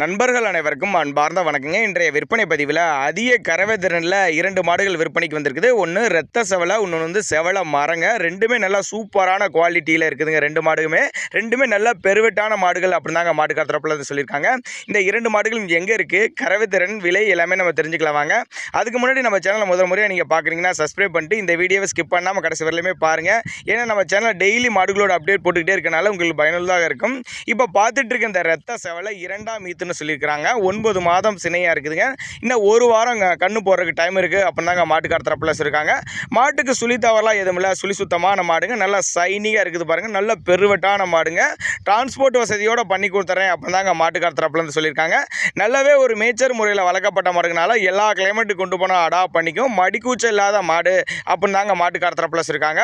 நண்பர்கள் அனைவருக்கும் அன்பார்ந்த வணக்கங்க. இன்றைய விற்பனை பதிவில் அதிக கறவை திறனில் இரண்டு மாடுகள் விற்பனைக்கு வந்திருக்குது. ஒன்று ரத்த செவலை இன்னொன்று வந்து செவலை மரங்க. ரெண்டுமே நல்லா சூப்பரான குவாலிட்டியில் இருக்குதுங்க ரெண்டு மாடுமே. ரெண்டுமே நல்ல பெருவெட்டான மாடுகள் அப்படின்னு தாங்க மாடு தரப்புல சொல்லியிருக்காங்க. இந்த இரண்டு மாடுகளும் எங்கே இருக்குது கறவை திறன் விலை எல்லாமே நம்ம தெரிஞ்சுக்கலாம் வாங்க. அதுக்கு முன்னாடி நம்ம சேனலை முதல் முறையாக நீங்கள் பார்க்குறீங்கன்னா சப்ஸ்கிரைப் பண்ணிட்டு இந்த வீடியோவை ஸ்கிப் பண்ணாமல் கடைசி வரலையுமே பாருங்கள் ஏன்னா நம்ம சேனலில் டெய்லி மாடுகளோட அப்டேட் போட்டுக்கிட்டே இருக்கனால உங்களுக்கு பயனுள்ளதாக இருக்கும். இப்போ பார்த்துட்டு இருக்க இந்த ரத்த செவலை இரண்டாம் ஈத்துன்னு சொல்லியிருக்கிறாங்க. ஒன்பது மாதம் சினையாக இருக்குதுங்க. இன்னும் ஒரு வாரம் அங்கே கண்ணு போடுறதுக்கு டைம் இருக்குது அப்படின்னாங்க மாட்டுக்கார தரப்பில் இருக்காங்க மாட்டுக்கு சுழி தவறலாம் எதுவும் இல்லை. சுழி சுத்தமான மாடுங்க. நல்லா சைனிங்காக இருக்குது பாருங்கள் நல்ல பெருவெட்டான மாடுங்க. டிரான்ஸ்போர்ட் வசதியோடு பண்ணி கொடுத்துறேன். அப்படின்னு தாங்க மாட்டுக்கார தரப்புல சொல்லியிருக்காங்க. நல்லாவே ஒரு மேச்சர் முறையில் வளர்க்கப்பட்ட மாடுங்கனால எல்லா கிளைமேட்டுக்கு கொண்டு போனால் அடாப்ட் பண்ணிக்கும். மடிக்கூச்சம் இல்லாத மாடு அப்படின்னு தாங்க மாட்டு தரப்புல இருக்காங்க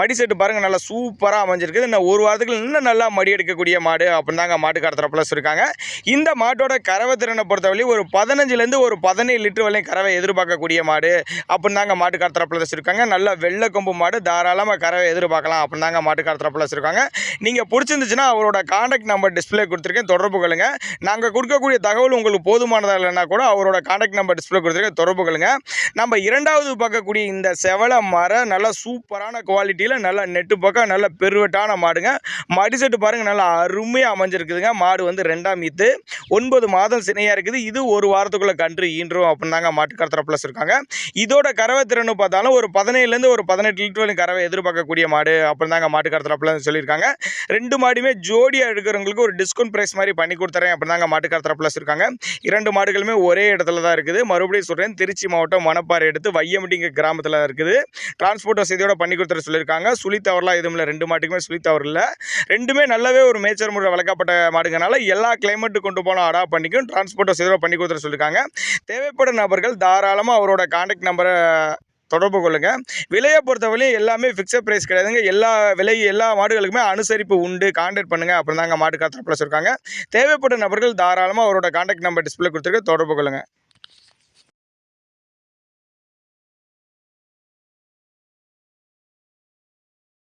மடி செட்டு பாருங்கள் நல்லா சூப்பராக அமைஞ்சிருக்குது. இன்னும் ஒரு வாரத்துக்கு இன்னும் நல்லா மடி எடுக்கக்கூடிய மாடு அப்படின்னு தாங்க மாட்டுக்கார தரப்புல இருக்காங்க இந்த மாட்டோட கறவை திறனை பொறுத்தவரை ஒரு பதினஞ்சுலேருந்து ஒரு பதினேழு லிட்டர் வரையும் கறவை எதிர்பார்க்கக்கூடிய மாடு அப்படின்னு தாங்க மாட்டுக்கார தரப்புல வச்சுருக்காங்க. நல்ல வெள்ளை கொம்பு மாடு தாராளமாக கறவை எதிர்பார்க்கலாம் அப்படின்னு தாங்க மாட்டுக்கார தரப்பில் வச்சுருக்காங்க. நீங்கள் பிடிச்சிருந்துச்சுன்னா அவரோட காண்டாக்ட் நம்பர் டிஸ்ப்ளே கொடுத்துருக்கேன். தொடர்பு கொள்ளுங்க. நாங்கள் கொடுக்கக்கூடிய தகவல் உங்களுக்கு போதுமானதாக இல்லைன்னா கூட அவரோட காண்டாக்ட் நம்பர் டிஸ்ப்ளே கொடுத்துருக்கேன். தொடர்பு கொள்ளுங்க. நம்ம இரண்டாவது பார்க்கக்கூடிய இந்த செவலை மரம் நல்லா சூப்பரான குவாலிட்டியில் நல்ல நெட்டு பக்கம் நல்ல பெருவெட்டான மாடுங்க. மடி செட்டு பாருங்கள் நல்லா அருமையாக அமைஞ்சிருக்குதுங்க. மாடு வந்து ரெண்டாம் ஈத்து. ஒன்பது மாதம் சினையாக இருக்குது. இது ஒரு வாரத்துக்குள்ளே கன்று ஈன்றும் அப்படின்னு தாங்க ப்ளஸ் இருக்காங்க. இதோட கறவை திறன் பார்த்தாலும் ஒரு பதினேழுலேருந்து ஒரு பதினெட்டு லிட்டர் கறவை எதிர்பார்க்கக்கூடிய மாடு அப்படின்னு தாங்க ப்ளஸ் சொல்லியிருக்காங்க. ரெண்டு மாடுமே ஜோடியாக எடுக்கிறவங்களுக்கு ஒரு டிஸ்கவுண்ட் ப்ரைஸ் மாதிரி பண்ணி கொடுத்துறேன் அப்படின்னு தாங்க மாட்டுக்கார தரப்பில் இருக்காங்க இரண்டு மாடுகளுமே ஒரே இடத்துல தான் இருக்குது. மறுபடியும் சொல்கிறேன் திருச்சி மாவட்டம் மணப்பாறை எடுத்து வையமட்டிங்க கிராமத்தில் இருக்குது. டிரான்ஸ்போர்ட் வசதியோட பண்ணி கொடுத்துற சொல்லியிருக்காங்க. சுழி தவறுலாம் எதுவும் இல்லை. ரெண்டு மாட்டுக்குமே சுழி தவறு இல்லை. ரெண்டுமே நல்லாவே ஒரு மேச்சர் முறை வளர்க்கப்பட்ட மாடுங்கனால எல்லா கிளைமேட்டு கொண்டு போனால் அடா பண்ணிக்கும் டிரான்ஸ்போர்ட் வசதியோட பண்ணி கொடுத்துற சொல்லியிருக்காங்க. தேவைப்படும் நபர்கள் தாராளமாக அவரோட கான்டாக்ட் நம்பரை தொடர்பு கொள்ளுங்கள் விலையை பொறுத்தவரையும் எல்லாமே ஃபிக்ஸட் ப்ரைஸ் கிடையாதுங்க. எல்லா விலை எல்லா மாடுகளுக்குமே அனுசரிப்பு உண்டு. காண்டாக்ட் பண்ணுங்க. அப்புறம் தாங்க மாடு காத்திர ப்ளஸ் இருக்காங்க தேவைப்பட்ட நபர்கள் தாராளமாக அவரோட காண்டாக்ட் நம்பர் டிஸ்பிளே கொடுத்துருக்கு தொடர்பு கொள்ளுங்க.